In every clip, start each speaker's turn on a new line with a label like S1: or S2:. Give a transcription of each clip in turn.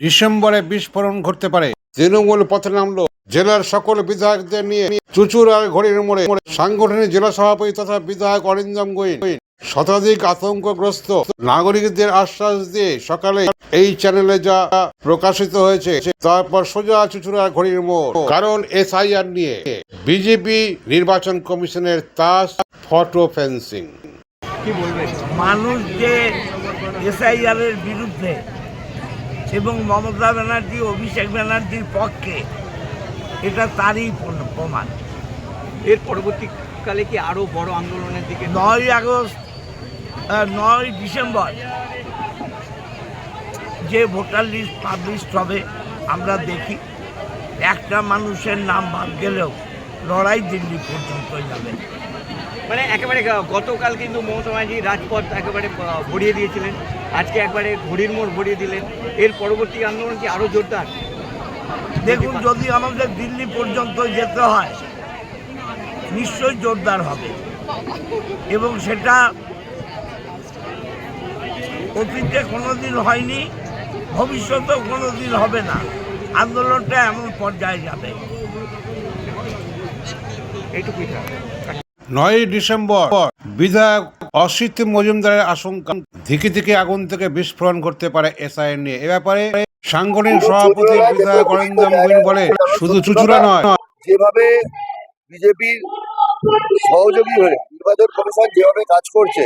S1: ডিসেম্বরে বিস্ফোরণ ঘটতে পারে। তৃণমূল পথে নামলো। জেলার সকল বিধায়কদের নিয়ে চুচুড়ার ঘড়ির মোড়ে সাংগঠনিক জেলা সভাপতি তথা বিধায়ক অরিন্দম গোয়েন শতাধিক আতঙ্কগ্রস্ত নাগরিকদের আশ্বাস দিয়ে সকালে এই চ্যানেলে যা প্রকাশিত হয়েছে তারপর সোজা চুচুড়ার ঘড়ির মোড়। কারণ এসআইআর নিয়ে বিজেপি নির্বাচন কমিশনের তাস ফটো ফেন্সিং।
S2: কি বলবেন
S3: মানুষ যে এসআইআর এর বিরুদ্ধে এবং মমতা ব্যানার্জি অভিষেক ব্যানার্জির পক্ষে এটা তারই প্র- প্রমাণ।
S2: এর পরবর্তীকালে কি আরও বড় আন্দোলনের দিকে?
S3: নয় আগস্ট নয় ডিসেম্বর যে ভোটার লিস্ট পাবলিশ হবে আমরা দেখি। একটা মানুষের নাম বাদ গেলেও লড়াই দিল্লি পর্যন্ত যাবে।
S2: মানে একেবারে গতকাল কিন্তু মমতা ব্যানার্জি রাজপথ একেবারে ভরিয়ে দিয়েছিলেন। আজকে একবারে ঘড়ির মোড় ভরিয়ে দিলেন। এর পরবর্তী আন্দোলন কি আরও জোরদার?
S3: দেখুন যদি আমাদের দিল্লি পর্যন্ত যেতে হয় নিশ্চয়ই জোরদার হবে। এবং সেটা অতীতে কোনোদিন হয়নি ভবিষ্যতেও কোনোদিন হবে না। আন্দোলনটা এমন পর্যায়ে যাবে।
S2: এইটুকুই থাক
S1: নয় ডিসেম্বর বিধায়ক অসিত মজুমদারের আশঙ্কা। ধিকে ধিকে আগুন থেকে বিস্ফোরণ করতে পারে এসআই নিয়ে। এ ব্যাপারে সাংগঠনিক সভাপতি বিধায়ক অরিন্দম গোয়েন বলে শুধু চুচুড়া নয়।
S4: যেভাবে বিজেপির সহযোগী হয়ে নির্বাচন কমিশন যেভাবে কাজ করছে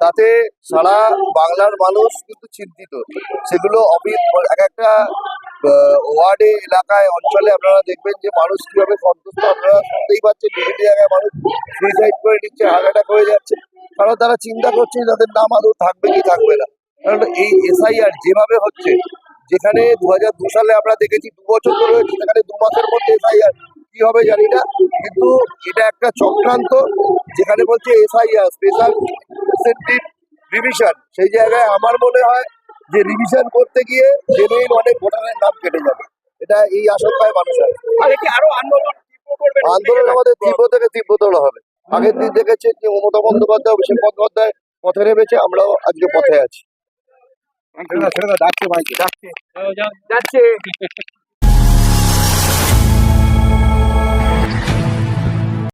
S4: তাতে সারা বাংলার মানুষ কিন্তু চিন্তিত। সেগুলো অফিস এক একটা ওয়ার্ডে, এলাকায়, অঞ্চলে আপনারা দেখবেন যে মানুষ কীভাবে সন্তুষ্ট, আপনারা শুনতেই পাচ্ছেন বিভিন্ন জায়গায় মানুষ সুইসাইড করে নিচ্ছে হার্ট অ্যাটাক হয়ে যাচ্ছে। কারণ তারা চিন্তা করছে তাদের নাম আদৌ থাকবে কি থাকবে না। কারণ এই এসআইআর যেভাবে হচ্ছে, যেখানে দু হাজার দু সালে আমরা দেখেছি দু বছর ধরে হয়েছে সেখানে দু মাসের মধ্যে এসআইআর কি হবে জানি না, কিন্তু এটা একটা চক্রান্ত, যেখানে বলছে এসআইআর স্পেশাল রিভিশন সেই জায়গায় আমার মনে হয় যে রিভিশন করতে গিয়ে জেনুইন অনেক ভোটারের নাম কেটে যাবে। এটা এই আশঙ্কায় মানুষ
S2: আরও আন্দোলন
S4: আন্দোলন আমাদের তীব্র থেকে তীব্রতর হবে। আগের দিন দেখেছেন যে মমতা বন্দ্যোপাধ্যায় অভিষেক বন্দ্যোপাধ্যায় পথে নেমেছে আমরাও আজকে পথে আছি।
S2: ডাকছে যাচ্ছে।